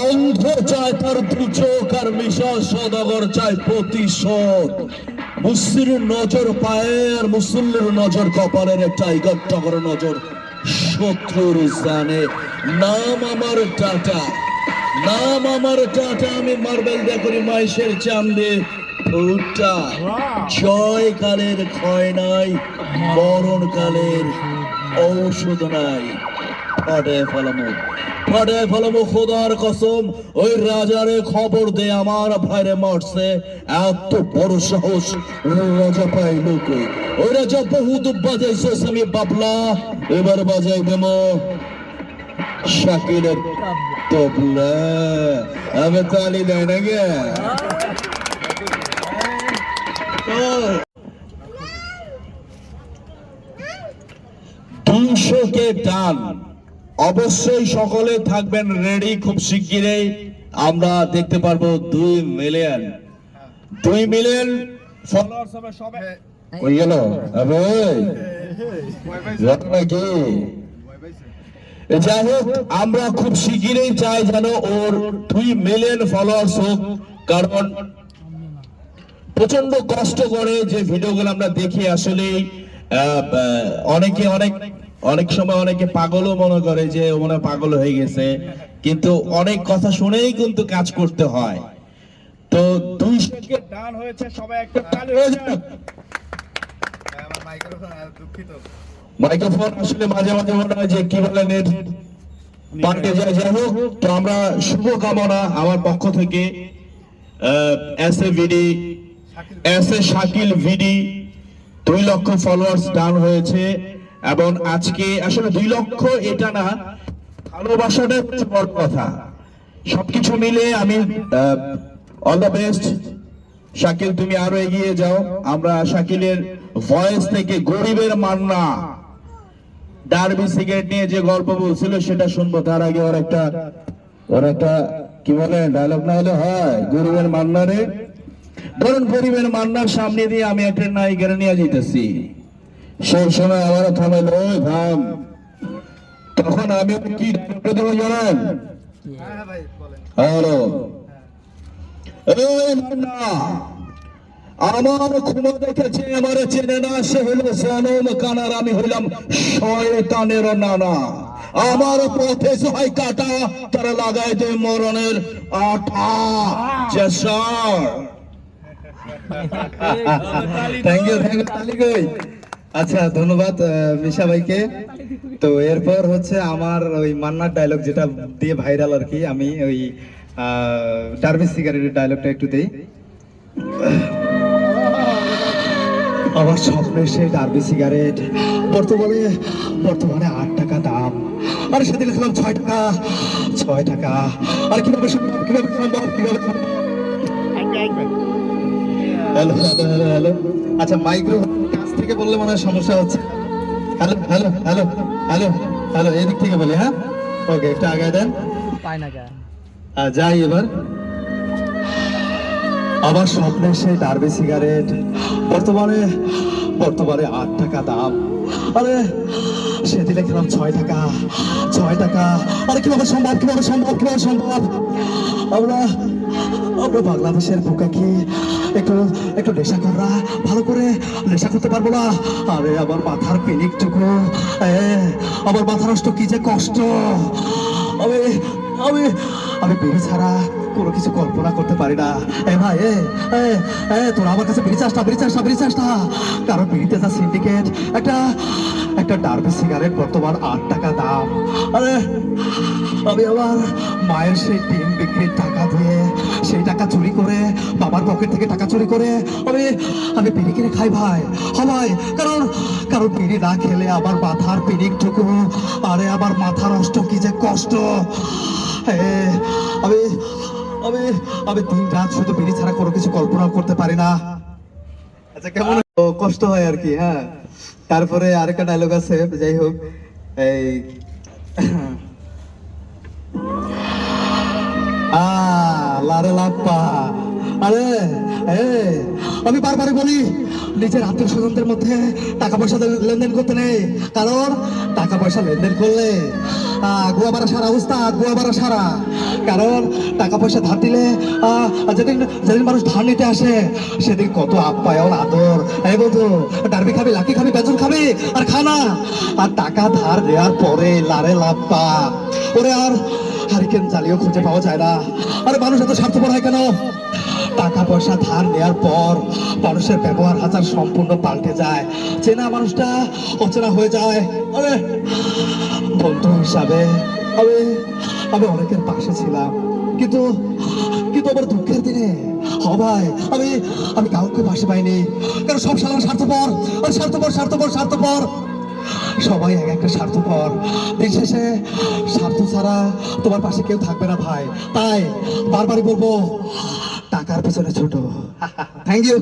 অন্ধ চায় তার দু চোখ আর মিশা সদাগর চায় প্রতিশোধ। মুসলির নজর পায়ে আর মুসল্লির নজর কপালের টাইগার টগর নজর শত্রুর জানে নাম আমার টাটা নাম আমার টাটা আমি মার্বেল দেখি মাইশের চাম চান্দে ওটা জয়কালের ক্ষয় নাই মরণকালের ঔষধ নাই। ফাটে ফেলামো ফাটে ফেলামো খোদার কসম। ওই রাজারে খবর দে আমার ভাইরে মারছে। এত বড় সাহস রাজা পাই লোকে। ওই রাজা বহুত বাজাইছে আমি বাবলা। এবার বাজাই দেবো শাকিরের তবলা। আমি তালি দেয় না গে। দুইশো কে টান। অবশ্যই সকলে থাকবেন রেডি খুব শিগগিরই। আমরা দেখতে পারব দুই মিলিয়ন দুই মিলিয়ন ফলোয়ার্স হবে সবে ওই গেল আবে। ঘটনা কি যাই হোক আমরা খুব শিগগিরই চাই যেন ওর দুই মিলিয়ন ফলোয়ার্স হোক। কারণ প্রচণ্ড কষ্ট করে যে ভিডিওগুলো আমরা দেখি আসলে অনেকে অনেক অনেক সময় অনেকে পাগলও মনে করে যে মনে পাগল হয়ে গেছে কিন্তু অনেক কথা শুনেই কিন্তু কাজ করতে হয়। তো দুইশো কে ডান হয়েছে সবাই একটা তালি হয়ে যাক। আমার মাইক্রোফোন দুঃখিত। মাইক্রোফোন আসলে মাঝে মাঝে মনে হয় যে কি বলে নেট? পার্কে যায় যাই হোক তো আমরা শুভ কামনা আমার পক্ষ থেকে S A VD S A Shakil VD দুই লক্ষ ফলোয়ার্স ডাউন হয়েছে। এবং আজকে আসলে দুই লক্ষ এটা না, ভালোবাসাটা কথা। সবকিছু মিলে আমি অল দ্য বেস্ট শাকিল, তুমি আরও এগিয়ে যাও। আমরা শাকিলের ভয়েস থেকে গরিবের মান্না। ডারবি সিগারেট নিয়ে যে গল্প বলছিল, সেটা শুনব। তার আগে ওর একটা ওর একটা, কি বলে ডায়লগ না হলে হয়। গরিবের মান্নারে ধরুন গরিবের মান্নার সামনে দিয়ে আমি একটা নায়িকারে নিয়ে যেতেছি সেই সময় আমার থামাইল ওই থাম। তখন আমি কি ডায়লগটা জানেন ভাই বলেন হ্যালো। এই মান্না আমার ক্ষমা দেখেছে আমার চেনে না সে হলো জনম কানার আমি হইলাম শয়তানের নানা। আমার পথে সহায় কাটা তারা লাগাই দে মরণের আঠা জেসার থ্যাংক ইউ থ্যাংক ইউ আচ্ছা ধন্যবাদ মিশা ভাইকে। তো এরপর হচ্ছে আমার ওই মান্নার ডায়লগ যেটা দিয়ে ভাইরাল আর কি, আমি ওই ডার্বিস সিগারেটের ডায়লগটা একটু দেই। আমার স্বপ্নের সেই ডার্বি সিগারেট বর্তমানে বর্তমানে আট টাকা দাম। আর সেদিন দেখলাম ছয় টাকা ছয় টাকা। আর কীভাবে সম্ভব কীভাবে সম্ভব, কীভাবে হ্যালো হ্যালো হ্যালো আচ্ছা মাইক্রো কাছ থেকে বললে মনে হয় সমস্যা হচ্ছে। Hello hello hello hello hello এদিক থেকে বলি হ্যাঁ? ওকে একটু আগে দেন। পায় না যাই এবার। আমার স্বপ্নের সেই ডার্বি সিগারেট। বর্তমানে বর্তমানে আট টাকা দাম। আরে সেদিন দেখলাম ছয় টাকা ছয় টাকা। আরে কীভাবে সম্ভব কীভাবে সম্ভব কীভাবে সম্ভব? আমরা আমরা বাংলাদেশের বুকা কি একটু একটু নেশা করা ভালো করে নেশা করতে পারব না। আরে আমার মাথার পিনিকটুকু এ, আমার মাথার নষ্ট কি যে কষ্ট। আমি আমি আমি বিড়ি ছাড়া কোনো কিছু কল্পনা করতে পারি না। এ ভাই এ তোরা আমার কাছে বিড়ি না বিড়ি চাস না বিড়ি না। কারণ বিড়িতে যা সিন্ডিকেট একটা একটা ডার্বি সিগারেট বর্তমান আট টাকা দাম। আরে আমি আমার মায়ের সেই ডিম বিক্রির টাকা দিয়ে সেই টাকা চুরি করে বাবার পকেট থেকে টাকা চুরি করে, আমি আমি বিড়ি কিনে খাই ভাই ভাই কারণ কারণ বিড়ি না খেলে আমার মাথার পিনিকটুকু আরে আমার মাথা নষ্ট কি যে কষ্ট। আমি আমি আমি দিন রাত শুধু বিড়ি ছাড়া কোনো কিছু কল্পনা করতে পারি না। আচ্ছা কেমন? কষ্ট হয় আর কি হ্যাঁ। তারপরে আরেকটা ডায়লগ আছে, যাই হোক, এই আমি বারবারই বলি নিজের আত্মীয় স্বজনদের মধ্যে টাকা পয়সা লেনদেন করতে নেই। কারণ টাকা পয়সা লেনদেন করলে আহ, গুয়াবারা সারা উস্তাদ গুয়াবারা সারা। কারণ টাকা পয়সা ধার দিলে যেদিন যেদিন মানুষ ধার নিতে আসে সেদিন কত আপ্যায়ন আদর। এই বন্ধু ডারবি খাবি লাকি খাবি বেতন খাবি আর খানা আর টাকা ধার দেওয়ার পরে লারে লাপ্পা। ওরে আর হারিকেন জ্বালিয়েও খুঁজে পাওয়া যায় না। আরে মানুষ এত স্বার্থপর হয় কেন? টাকা পয়সা ধার নেওয়ার পর মানুষের ব্যবহার আচার সম্পূর্ণ পাল্টে যায়। চেনা মানুষটা অচেনা হয়ে যায়। আরে, বন্ধু হিসাবে আমি আমি অনেকের পাশে ছিলাম। কিন্তু কিন্তু আমার দুঃখের দিনে হ ভাই, আমি আমি কাউকে পাশে পাইনি। কারণ সব সালা স্বার্থপর? স্বার্থপর স্বার্থপর স্বার্থপর। সবাই এক একটা স্বার্থপর। বিশেষে স্বার্থ ছাড়া তোমার পাশে কেউ থাকবে না ভাই। তাই বারবারই বলব, টাকার পেছনে ছোট। Thank you